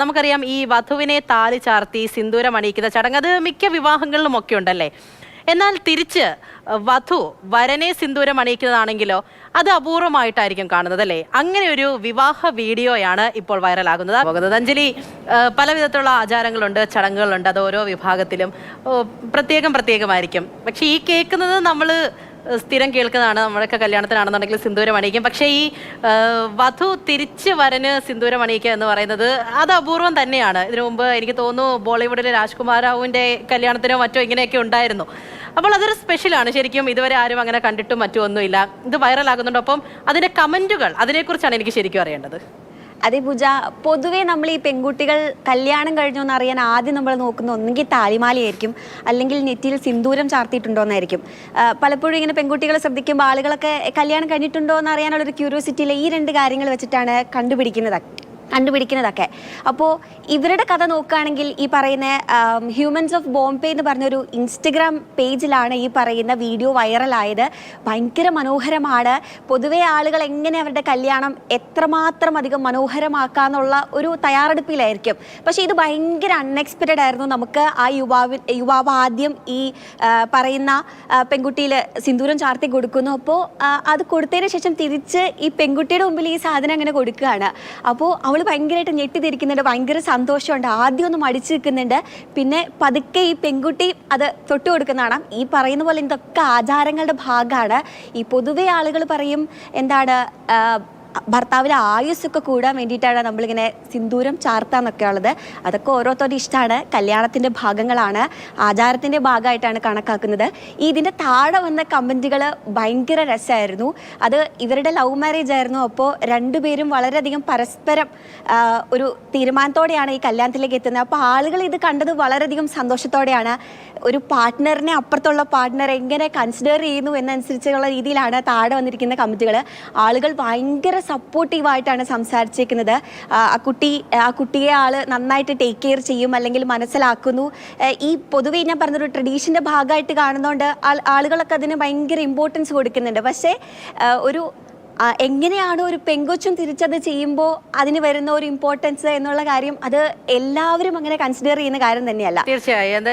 നമുക്കറിയാം ഈ വധുവിനെ താലി ചാർത്തി സിന്ദൂരം അണിയിക്കുന്ന ചടങ്ങ് അത് മിക്ക വിവാഹങ്ങളിലും ഒക്കെ ഉണ്ടല്ലേ? എന്നാൽ തിരിച്ച് വധു വരനെ സിന്ദൂരം അണിയിക്കുന്നതാണെങ്കിലോ അത് അപൂർവമായിട്ടായിരിക്കും കാണുന്നത് അല്ലേ? അങ്ങനെ ഒരു വിവാഹ വീഡിയോയാണ് ഇപ്പോൾ വൈറലാകുന്നത്. അഞ്ജലി. പല വിധത്തിലുള്ള ആചാരങ്ങളുണ്ട് ചടങ്ങുകളുണ്ട് അത് ഓരോ വിഭാഗത്തിലും പ്രത്യേകം പ്രത്യേകമായിരിക്കും. പക്ഷെ ഈ കേൾക്കുന്നത് നമ്മൾ സ്ഥിരം കേൾക്കുന്നതാണ്. നമ്മളൊക്കെ കല്യാണത്തിനാണെന്നുണ്ടെങ്കിൽ സിന്ദൂരം അണിയിക്കും. പക്ഷേ ഈ വധു തിരിച്ച് വരന് സിന്ദൂരം അണിയിക്കുക എന്ന് പറയുന്നത് അത് അപൂർവം തന്നെയാണ്. ഇതിനു മുമ്പ് എനിക്ക് തോന്നുന്നു ബോളിവുഡിലെ രാജ്കുമാർ റാവുവിന്റെ കല്യാണത്തിനോ മറ്റോ ഇങ്ങനെയൊക്കെ ഉണ്ടായിരുന്നു. അപ്പോൾ അതൊരു സ്പെഷ്യലാണ്. ശരിക്കും ഇതുവരെ ആരും അങ്ങനെ കണ്ടിട്ടും മറ്റും ഒന്നുമില്ല ഇത് വൈറലാകുന്നുണ്ട് അപ്പം അതിന്റെ കമന്റുകൾ അതിനെക്കുറിച്ചാണ് എനിക്ക് ശരിക്കും അറിയേണ്ടത്. അതെ പൂജ പൊതുവേ നമ്മൾ ഈ പെൺകുട്ടികൾ കല്യാണം കഴിഞ്ഞോ എന്ന് അറിയാൻ ആദ്യം നമ്മൾ നോക്കുന്ന ഒന്നെങ്കിൽ താലിമാലയായിരിക്കും അല്ലെങ്കിൽ നെറ്റിയിൽ സിന്ദൂരം ചാർത്തിയിട്ടുണ്ടോ എന്നായിരിക്കും. പലപ്പോഴും ഇങ്ങനെ പെൺകുട്ടികളെ ശ്രദ്ധിക്കുമ്പോൾ ആളുകളൊക്കെ കല്യാണം കഴിഞ്ഞിട്ടുണ്ടോ എന്ന് അറിയാനുള്ളൊരു ക്യൂരിയോസിറ്റിയിൽ ഈ രണ്ട് കാര്യങ്ങൾ വെച്ചിട്ടാണ് കണ്ടുപിടിക്കുന്നത്. കണ്ടുപിടിക്കുന്നതൊക്കെ. അപ്പോൾ ഇവരുടെ കഥ നോക്കുകയാണെങ്കിൽ ഈ പറയുന്ന ഹ്യൂമൻസ് ഓഫ് ബോംബെ എന്ന് പറഞ്ഞൊരു ഇൻസ്റ്റഗ്രാം പേജിലാണ് ഈ പറയുന്ന വീഡിയോ വൈറലായത് ഭയങ്കര മനോഹരമാണ്. പൊതുവേ ആളുകൾ എങ്ങനെ അവരുടെ കല്യാണം എത്രമാത്രം അധികം മനോഹരമാക്കാന്നുള്ള ഒരു തയ്യാറെടുപ്പിലായിരിക്കും. പക്ഷേ ഇത് ഭയങ്കര അൺഎക്സ്പെക്റ്റഡ് ആയിരുന്നു. നമുക്ക് ആ യുവാവ് യുവാവ് ആദ്യം ഈ പറയുന്ന പെൺകുട്ടിയിൽ സിന്ദൂരം ചാർത്തി കൊടുക്കുന്നു. അപ്പോൾ അത് കൊടുത്തതിന് ശേഷം തിരിച്ച് ഈ പെൺകുട്ടിയുടെ മുമ്പിൽ ഈ സാധനം അങ്ങനെ കൊടുക്കുകയാണ്. അപ്പോൾ അവൾ ഭയങ്കരമായിട്ട് ഞെട്ടിതിരിക്കുന്നുണ്ട്. ഭയങ്കര സന്തോഷമുണ്ട്. ആദ്യം ഒന്ന് മടിച്ചു നിൽക്കുന്നുണ്ട്. പിന്നെ പതുക്കെ ഈ പെൺകുട്ടി അത് തൊട്ട് കൊടുക്കുന്നതാണ്. ഈ പറയുന്ന പോലെ ഇതൊക്കെ ആചാരങ്ങളുടെ ഭാഗമാണ്. ഈ പൊതുവെ ആളുകൾ പറയും എന്താണ് ഭർത്താവിലെ ആയുസ്സൊക്കെ കൂടാൻ വേണ്ടിയിട്ടാണ് നമ്മളിങ്ങനെ സിന്ദൂരം ചാർത്താന്നൊക്കെ ഉള്ളത് അതൊക്കെ ഓരോരുത്തരുടെ ഇഷ്ടമാണ് കല്യാണത്തിന്റെ ഭാഗങ്ങളാണ്. ആചാരത്തിന്റെ ഭാഗമായിട്ടാണ് കണക്കാക്കുന്നത്. ഇതിന്റെ താഴെ വന്ന കമന്റുകൾ ഭയങ്കര രസമായിരുന്നു. അത് ഇവരുടെ ലവ് മാരേജ് ആയിരുന്നു. അപ്പോൾ രണ്ടുപേരും വളരെയധികം പരസ്പരം ഒരു തീരുമാനത്തോടെയാണ് ഈ കല്യാണത്തിലേക്ക് എത്തുന്നത്. അപ്പോൾ ആളുകൾ ഇത് കണ്ടത് വളരെയധികം സന്തോഷത്തോടെയാണ്. ഒരു പാർട്ട്ണറിനെ അപ്പുറത്തുള്ള പാർട്ട്ണർ എങ്ങനെ കൺസിഡർ ചെയ്യുന്നു എന്നനുസരിച്ചുള്ള രീതിയിലാണ് താഴെ വന്നിരിക്കുന്ന കമന്റുകൾ ആളുകൾ ഭയങ്കര സപ്പോർട്ടീവായിട്ടാണ് സംസാരിച്ചേക്കുന്നത്. ആ കുട്ടി ആ കുട്ടിയെ ആൾ നന്നായിട്ട് ടേക്ക് കെയർ ചെയ്യും അല്ലെങ്കിൽ മനസ്സിലാക്കുന്നു. ഈ പൊതുവേ ഞാൻ പറഞ്ഞൊരു ട്രഡീഷന്റെ ഭാഗമായിട്ട് കാണുന്നതുകൊണ്ട് ആളുകളൊക്കെ അതിന് ഭയങ്കര ഇമ്പോർട്ടൻസ് കൊടുക്കുന്നുണ്ട്. പക്ഷേ ഒരു എങ്ങനെയാണ് ഒരു പെങ്കൊച്ചും തിരിച്ചത് ചെയ്യുമ്പോൾ അതിന് വരുന്ന ഒരു ഇമ്പോർട്ടൻസ് എന്നുള്ള കാര്യം അത് എല്ലാവരും അങ്ങനെ കൺസിഡർ ചെയ്യുന്ന കാര്യം തന്നെയല്ല. തീർച്ചയായും.